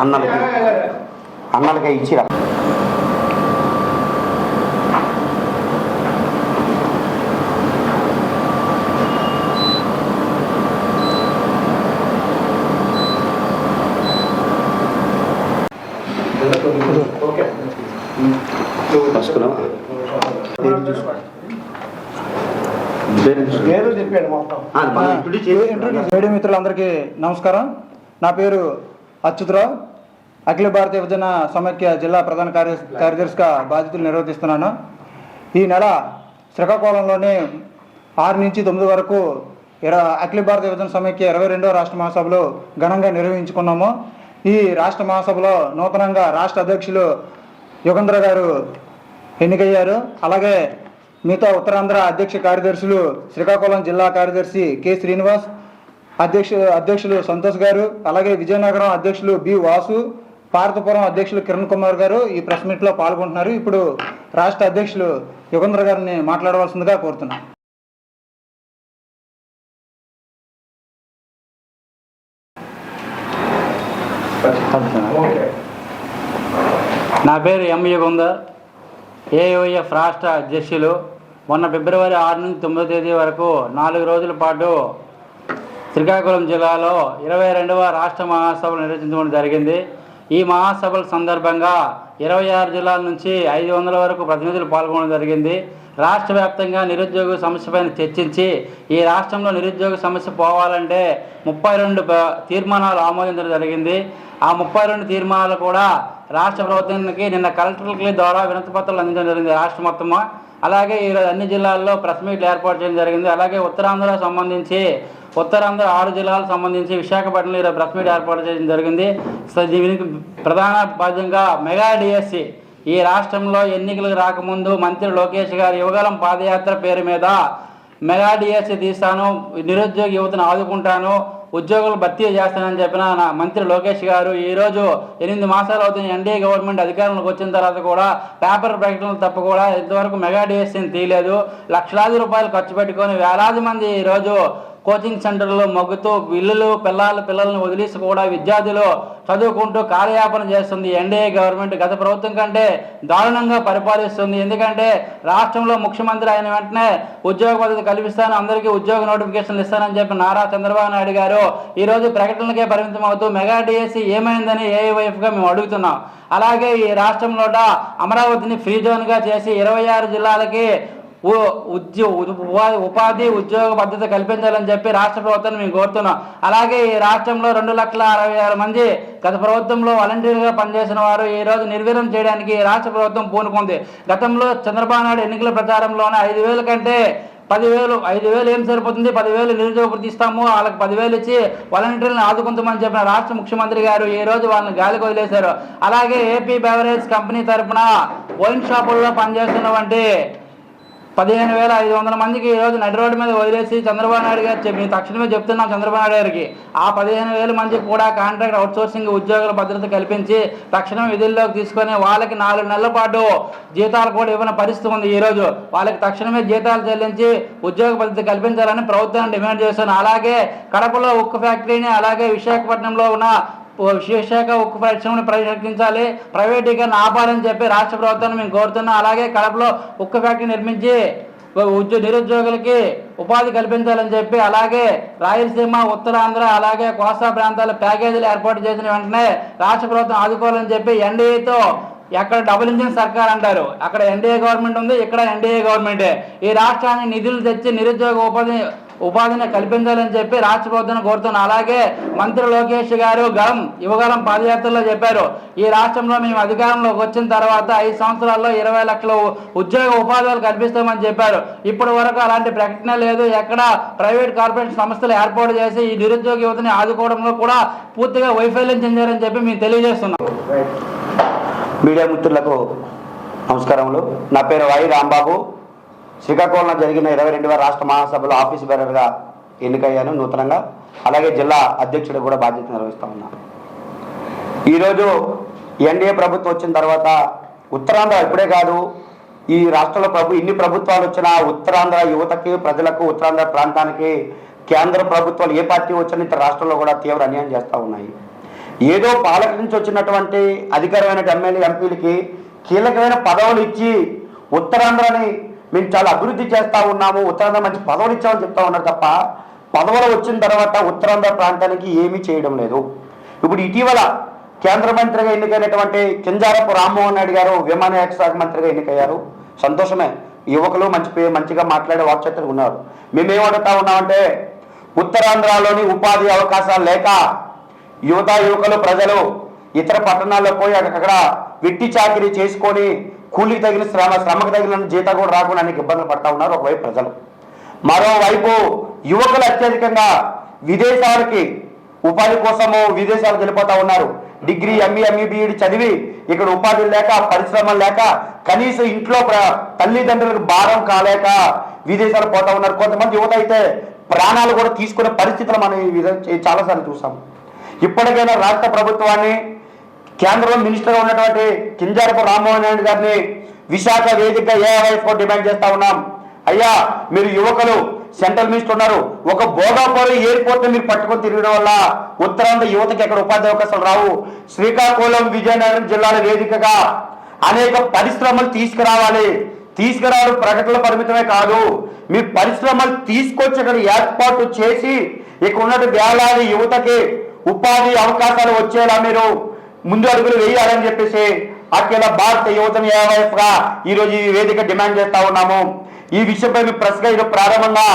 అన్నలకి అన్నలకి చేసి- మీడియా మిత్రులందరికీ నమస్కారం. నా పేరు అచ్యుతరావు అఖిల భారత విభజన సమైక్య జిల్లా ప్రధాన కార్య కార్యదర్శిగా బాధ్యతలు నిర్వర్తిస్తున్నాను. ఈ నెల శ్రీకాకుళంలోని ఆరు నుంచి తొమ్మిది వరకు ఇర అఖిల భారత విభజన సమైక్య ఇరవై రెండవ రాష్ట్ర మహాసభలు ఘనంగా నిర్వహించుకున్నాము. ఈ రాష్ట్ర మహాసభలో నూతనంగా రాష్ట్ర అధ్యక్షులు యుగంధ్ర గారు ఎన్నికయ్యారు. అలాగే మిగతా ఉత్తరాంధ్ర అధ్యక్ష కార్యదర్శులు శ్రీకాకుళం జిల్లా కార్యదర్శి కె. శ్రీనివాస్ అధ్యక్ష అధ్యక్షులు సంతోష్ గారు అలాగే విజయనగరం అధ్యక్షులు బి వాసు భారతపురం అధ్యక్షులు కిరణ్ కుమార్ గారు ఈ ప్రెస్ మీట్లో పాల్గొంటున్నారు. ఇప్పుడు రాష్ట్ర అధ్యక్షులు యుగంధ్ర గారిని మాట్లాడవలసిందిగా కోరుతున్నాను ఓకే నా పేరు ఎం యుగంధర్. ఏఓఎఫ్ రాష్ట్ర అధ్యక్షులు. మొన్న ఫిబ్రవరి ఆరు నుంచి తొమ్మిదో తేదీ వరకు నాలుగు రోజుల పాటు శ్రీకాకుళం జిల్లాలో ఇరవై రెండవ రాష్ట్ర మహాసభలు నిర్వహించడం జరిగింది. ఈ మహాసభల సందర్భంగా ఇరవై ఆరు జిల్లాల నుంచి ఐదు వందల వరకు ప్రతినిధులు పాల్గొనడం జరిగింది. రాష్ట్ర వ్యాప్తంగా నిరుద్యోగ సమస్యపైన చర్చించి ఈ రాష్ట్రంలో నిరుద్యోగ సమస్య పోవాలంటే ముప్పై రెండు తీర్మానాలు ఆమోదించడం జరిగింది. ఆ ముప్పై రెండు తీర్మానాలు కూడా రాష్ట్ర ప్రభుత్వానికి నిన్న కలెక్టర్ల ద్వారా వినతి పత్రాలు అందించడం జరిగింది రాష్ట్ర మొత్తము. అలాగే ఈరోజు అన్ని జిల్లాల్లో ప్రెస్ మీట్లు ఏర్పాటు చేయడం జరిగింది. అలాగే ఉత్తరాంధ్ర సంబంధించి ఉత్తరాంధ్ర ఆరు జిల్లాలకు సంబంధించి విశాఖపట్నంలో ఈరోజు ప్రెస్ మీట్ ఏర్పాటు చేయడం జరిగింది. దీనికి ప్రధాన భాగంగా మెగా డిఎస్సి ఈ రాష్ట్రంలో ఎన్నికలకు రాకముందు మంత్రి లోకేష్ గారు యువగలం పాదయాత్ర పేరు మీద మెగా డిఎస్సి తీస్తాను నిరుద్యోగ యువతను ఆదుకుంటాను ఉద్యోగులు భర్తీ చేస్తానని చెప్పిన నా మంత్రి లోకేష్ గారు ఈరోజు ఎనిమిది మాసాలు అవుతుంది. ఎన్డీఏ గవర్నమెంట్ అధికారంలోకి వచ్చిన తర్వాత కూడా పేపర్ ప్రకటనలు తప్ప కూడా ఇంతవరకు మెగా డిఎస్సీని తీయలేదు. లక్షలాది రూపాయలు ఖర్చు పెట్టుకొని వేలాది మంది ఈరోజు కోచింగ్ సెంటర్లో మగ్గుతూ విల్లులు పిల్లలు పిల్లలను వదిలేసి కూడా విద్యార్థులు చదువుకుంటూ కాలయాపన చేస్తుంది. ఎన్డీఏ గవర్నమెంట్ గత ప్రభుత్వం కంటే దారుణంగా పరిపాలిస్తుంది. ఎందుకంటే రాష్ట్రంలో ముఖ్యమంత్రి అయిన వెంటనే ఉద్యోగ పద్ధతి కల్పిస్తాను అందరికీ ఉద్యోగ నోటిఫికేషన్లు ఇస్తానని చెప్పి నారా చంద్రబాబు నాయుడు గారు ఈరోజు ప్రకటనలకే పరిమితం అవుతూ మెగా డిఎస్సి ఏమైందని ఏఐవైఎఫ్గా మేము అడుగుతున్నాం. అలాగే ఈ రాష్ట్రంలో అమరావతిని ఫ్రీ జోన్గా చేసి ఇరవై ఆరు జిల్లాలకి ఉద్యో ఉపాధి ఉపాధి ఉద్యోగ భద్రత కల్పించాలని చెప్పి రాష్ట్ర ప్రభుత్వాన్ని మేము కోరుతున్నాం. అలాగే ఈ రాష్ట్రంలో రెండు లక్షల అరవై ఆరు మంది గత ప్రభుత్వంలో వాలంటీర్గా పనిచేసిన వారు ఈ రోజు నిర్వీర్యం చేయడానికి రాష్ట్ర ప్రభుత్వం పూనుకుంది. గతంలో చంద్రబాబు నాయుడు ఎన్నికల ప్రచారంలోనే ఐదు వేల కంటే పదివేలు ఐదు వేలు ఏం సరిపోతుంది? పదివేలు నిరుద్యోగ ఇస్తాము. వాళ్ళకి పదివేలు ఇచ్చి వాలంటీర్లను ఆదుకుంటామని చెప్పిన రాష్ట్ర ముఖ్యమంత్రి గారు ఈ రోజు వాళ్ళని గాలికి వదిలేశారు. అలాగే ఏపీ బెవరేజ్ కంపెనీ తరపున వైన్ షాపుల్లో పనిచేస్తున్నటువంటి పదిహేను వేల ఐదు వందల మందికి ఈ రోజు నడి రోడ్డు మీద వదిలేసి చంద్రబాబు నాయుడు గారు చెప్పి మేము తక్షణమే చెప్తున్నాం చంద్రబాబు నాయుడు గారికి. ఆ పదిహేను వేల మందికి కూడా కాంట్రాక్ట్ అవుట్సోర్సింగ్ ఉద్యోగుల భద్రత కల్పించి తక్షణం విధుల్లోకి తీసుకొని వాళ్ళకి నాలుగు నెలల పాటు జీతాలు కూడా ఇవ్వని పరిస్థితి ఉంది ఈరోజు వాళ్ళకి తక్షణమే జీతాలు చెల్లించి ఉద్యోగ భద్రత కల్పించాలని ప్రభుత్వాన్ని డిమాండ్ చేస్తున్నాను అలాగే కడపలో ఉక్కు ఫ్యాక్టరీని అలాగే విశాఖపట్నంలో ఉన్న విశేషాఖ ఉక్కు పరిశ్రమను పరిరక్షించాలి ప్రైవేటీకరణ ఆపాలని చెప్పి రాష్ట్ర ప్రభుత్వాన్ని మేము కోరుతున్నాం. అలాగే కడపలో ఉక్కు ఫ్యాక్టరీ నిర్మించి ఉద్యోగ నిరుద్యోగులకి ఉపాధి కల్పించాలని చెప్పి అలాగే రాయలసీమ ఉత్తరాంధ్ర అలాగే కోస్తా ప్రాంతాల ప్యాకేజీలు ఏర్పాటు చేసిన వెంటనే రాష్ట్ర ప్రభుత్వం ఆదుకోవాలని చెప్పి ఎన్డీఏతో ఎక్కడ డబుల్ ఇంజిన్ సర్కార్ అంటారు. అక్కడ ఎన్డీఏ గవర్నమెంట్ ఉంది ఇక్కడ ఎన్డీఏ గవర్నమెంటే. ఈ రాష్ట్రానికి నిధులు తెచ్చి నిరుద్యోగ ఉపాధి ఉపాధిని కల్పించాలని చెప్పి రాష్ట్ర ప్రభుత్వం కోరుతున్నాం. అలాగే మంత్రి లోకేష్ గారు గలం యువగలం పాదయాత్రలో చెప్పారు. ఈ రాష్ట్రంలో మేము అధికారంలోకి వచ్చిన తర్వాత ఐదు సంవత్సరాల్లో ఇరవై లక్షల ఉద్యోగ ఉపాధులు కల్పిస్తామని చెప్పారు. ఇప్పటి వరకు అలాంటి ప్రకటన లేదు. ఎక్కడ ప్రైవేట్ కార్పొరేట్ సంస్థలు ఏర్పాటు చేసి ఈ నిరుద్యోగ యువతని ఆదుకోవడంలో కూడా పూర్తిగా వైఫల్యం చెందారని చెప్పి మేము తెలియజేస్తున్నాం. మీడియా మిత్రులకు నమస్కారములు. నా పేరు వై రాంబాబు. శ్రీకాకుళంలో జరిగిన ఇరవై రెండవ రాష్ట్ర మహాసభలో ఆఫీస్ బేరర్గా ఎన్నికయ్యాను నూతనంగా. అలాగే జిల్లా అధ్యక్షుడు కూడా బాధ్యత నిర్వహిస్తూ ఉన్నా. ఈరోజు ఎన్డీఏ ప్రభుత్వం వచ్చిన తర్వాత ఉత్తరాంధ్ర ఇప్పుడే కాదు ఈ రాష్ట్రంలో ప్రభు ఇన్ని ప్రభుత్వాలు వచ్చినా ఉత్తరాంధ్ర యువతకి ప్రజలకు ఉత్తరాంధ్ర ప్రాంతానికి కేంద్ర ప్రభుత్వాలు ఏ పార్టీ వచ్చినా ఇతర రాష్ట్రంలో కూడా తీవ్ర అన్యాయం చేస్తూ ఉన్నాయి. ఏదో పాలక నుంచి వచ్చినటువంటి అధికారమైన ఎమ్మెల్యే ఎంపీలకి కీలకమైన పదవులు ఇచ్చి ఉత్తరాంధ్రని మేము చాలా అభివృద్ధి చేస్తూ ఉన్నాము ఉత్తరాంధ్ర మంచి పదవులు ఇచ్చామని చెప్తా ఉన్నారు తప్ప పదవులు వచ్చిన తర్వాత ఉత్తరాంధ్ర ప్రాంతానికి ఏమీ చేయడం లేదు. ఇప్పుడు ఇటీవల కేంద్ర మంత్రిగా ఎన్నికైనటువంటి కింజారపు రామ్మోహన్ నాయుడు గారు విమానయాన శాఖ మంత్రిగా ఎన్నికయ్యారు. సంతోషమే. యువకులు మంచి మంచిగా మాట్లాడే వాక్చతులు ఉన్నారు. మేమేం అడుగుతా ఉన్నామంటే ఉత్తరాంధ్రలోని ఉపాధి అవకాశాలు లేక యువత యువకులు ప్రజలు ఇతర పట్టణాల్లో పోయి అక్కడ వెట్టి చాకిరీ చేసుకొని కూలికి తగిన శ్రమ శ్రమకు తగిన జీతం కూడా రాకుండా అనేక ఇబ్బందులు పడతా ఉన్నారు ఒకవైపు ప్రజలు. మరోవైపు యువకులు అత్యధికంగా విదేశాలకి ఉపాధి కోసము విదేశాలకు వెళ్ళిపోతా ఉన్నారు. డిగ్రీ ఎంఈ ఎంఈబీఈడి చదివి ఇక్కడ ఉపాధి లేక పరిశ్రమలు లేక కనీసం ఇంట్లో ప్ర- తల్లిదండ్రులకు భారం కాలేక విదేశాలు పోతా ఉన్నారు. కొంతమంది యువత అయితే ప్రాణాలు కూడా తీసుకునే పరిస్థితులు మనం ఈ విధంగా చాలాసార్లు చూసాం ఇప్పటికైనా రాష్ట్ర ప్రభుత్వాన్ని కేంద్రంలో మినిస్టర్గా ఉన్నటువంటి కింజారపు రామ్మోహన్ రెడ్డి గారిని విశాఖ వేదిక ఏఐఎఫ్ డిమాండ్ చేస్తా ఉన్నాం. అయ్యా మీరు యువకులు సెంట్రల్ మినిస్టర్ ఉన్నారు. ఒక భోగాపురం ఎయిర్పోర్ట్ మీరు పట్టుకొని తిరగడం వల్ల ఉత్తరాంధ్ర యువతకి ఎక్కడ ఉపాధి అవకాశాలు రావు. శ్రీకాకుళం విజయనగరం జిల్లాల వేదికగా అనేక పరిశ్రమలు తీసుకురావాలి. తీసుకురావడం ప్రకటనల పరిమితమే కాదు. మీ పరిశ్రమలు తీసుకొచ్చి అక్కడ ఏర్పాటు చేసి ఇక్కడ ఉన్నటువంటి వేలాది యువతకి ఉపాధి అవకాశాలు వచ్చేలా మీరు ముందు అడుగులు వేయాలని చెప్పేసి అఖిల భారత యువతని ఏవైపుగా ఈరోజు ఈ రోజు ఈ వేదిక డిమాండ్ చేస్తా ఉన్నాము. ఈ విషయంపై మీ ప్రశ్న ఇది ఈరోజు ప్రారంభంగా